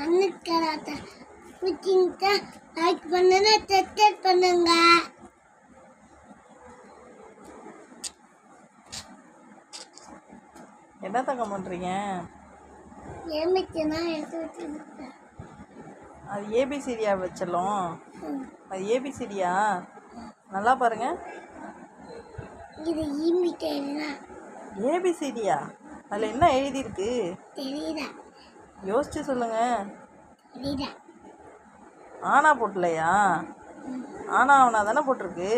அன்னுக்கலாத்த பிடிச்சிருந்தா லைக் பண்ணுங்க சப்ஸ்கிரைப் பண்ணுங்க. என்ன தங்கம் பண்ணுறீங்க ஏமிச்சுனா எடுத்து வச்சுருக்கேன் அது ஏபிசிடியா வச்சலும் அது ஏபிசிடியா நல்லா பாருங்க. இது ஈமிட்டேன்னா ஏபிசிடியா அதில் என்ன எழுதியிருக்கு? தெரியுதா யோசிச்சு சொல்லுங்க. ஆனா போட்டலையா? ஆனா அவனா தானே போட்டிருக்கு?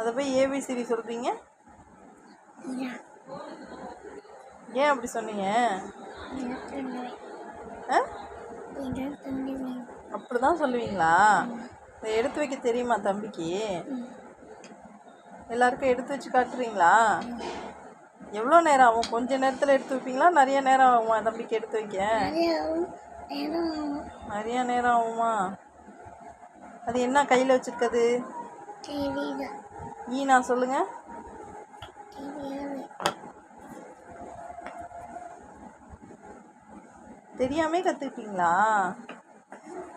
அதை போய் ஏபிசிடி சொல்கிறீங்க ஏன் அப்படி சொன்னீங்க? அப்படி தான் சொல்லுவீங்களா? எடுத்து வைக்க தெரியுமா தம்பிக்கு? எல்லாருக்கும் எடுத்து வச்சு காட்டுறீங்களா? எவ்வளோ நேரம் ஆகும்? கொஞ்ச நேரத்தில் எடுத்து வைப்பீங்களா? நிறைய நேரம் ஆகுமா தம்பிக்கு எடுத்து வைக்க? நிறைய நேரம் ஆகுமா. அது என்ன கையில் வச்சிருக்கிறது? தெரியுதா ஈனா சொல்லுங்க. தெரியாமே கற்றுக்கிட்டீங்களா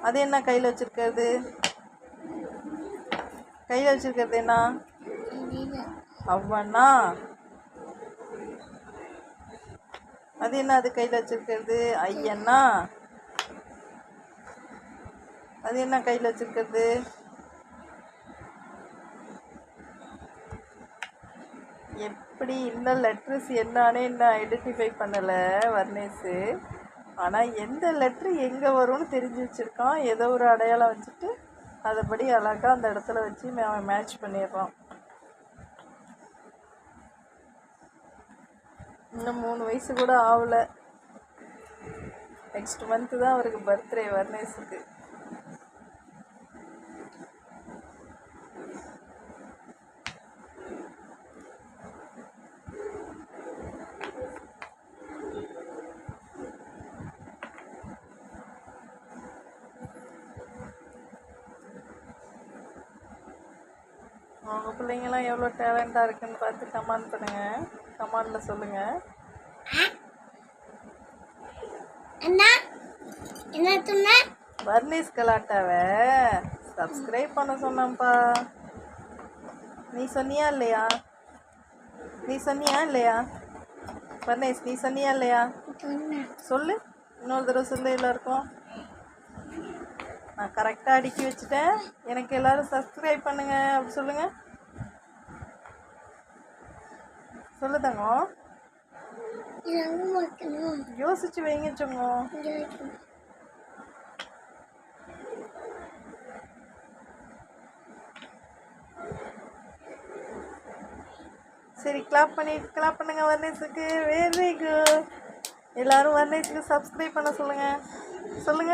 அது என்ன கையில் வச்சிருக்கிறது? கையில் வச்சிருக்கிறது என்ன? அவ்வண்ணா. அது என்ன அது கையில் வச்சுருக்கிறது? ஐயண்ணா அது என்ன கையில் வச்சுருக்கிறது? எப்படி இன்னும் லெட்ரஸ் என்னானே இன்னும் ஐடென்டிஃபை பண்ணலை வர்ணேஸு ஆனால் எந்த லெட்ரு எங்கே வரும்னு தெரிஞ்சு வச்சுருக்கான். ஏதோ ஒரு அடையாளம் வச்சுட்டு அதைப்படி அழகாக அந்த இடத்துல வச்சு அவன் மேட்ச் பண்ணிடுறான். இன்னும் மூணு வயசு கூட ஆகலை நெக்ஸ்ட் மந்த்து தான் அவருக்கு பர்த்டே வர்னேஸுக்கு உங்கள் பிள்ளைங்களாம் எவ்வளோ டேலண்டாக இருக்குன்னு பார்த்து கமெண்ட் பண்ணுங்கள் கமெண்டில் சொல்லுங்கள் அண்ணா என்ன? சொன்ன? கலாட்டாவை சப்ஸ்கிரைப் பண்ண சொன்னேன்ப்பா. நீ சொன்னியா இல்லையா? நீ சொன்னியா இல்லையா? வர்ணேஷ் நீ சொன்னியா இல்லையா? சொல்லு. இன்னொரு தடவை சொல்லு எல்லாருக்கும். நான் கரெக்டாக அடுக்கி வச்சுட்டேன். எனக்கு எல்லோரும் சப்ஸ்கிரைப் பண்ணுங்கள் அப்படி சொல்லுங்கள் சொல்லு தங்கம். யோசிச்சு வைங்க சொங்கோ. சரி கிளாப் பண்ணி கிளாப் பண்ணுங்க வர்ணேஷுக்கு வெரி குட் எல்லாரும் வர்ணேஷுக்கு சப்ஸ்கிரைப் பண்ண சொல்லுங்கள் சொல்லுங்க.